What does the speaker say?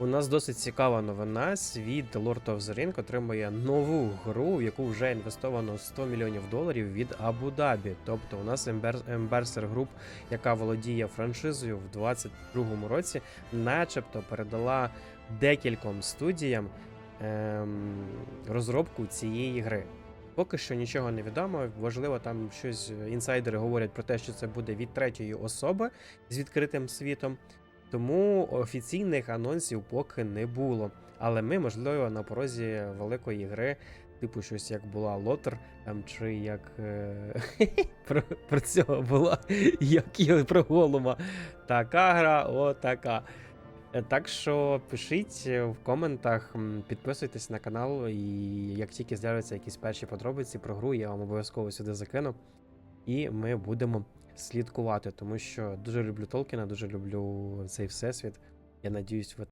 У нас досить цікава новина. Світ Lord of the Ring отримує нову гру, в яку вже інвестовано 100 мільйонів доларів від Абу-Дабі. Тобто у нас Embracer Group, яка володіє франшизою в 2022 році, начебто передала декільком студіям ем, розробку цієї гри. Поки що нічого не відомо. Можливо, там щось е, інсайдери говорять про те, що це буде від третьої особи з відкритим світом. Тому офіційних анонсів поки не було. Але ми, можливо, на порозі великої гри, типу щось як була Лотер, там, чи як е, про, про цього була, як і про Голума. Така гра, отака. Е, Так що пишіть в коментах, підписуйтесь на канал, і як тільки з'являться якісь перші подробиці про гру, я вам обов'язково сюди закину. І ми будемо слідкувати, тому що дуже люблю Толкіна, дуже люблю цей всесвіт. Я надіюсь, ви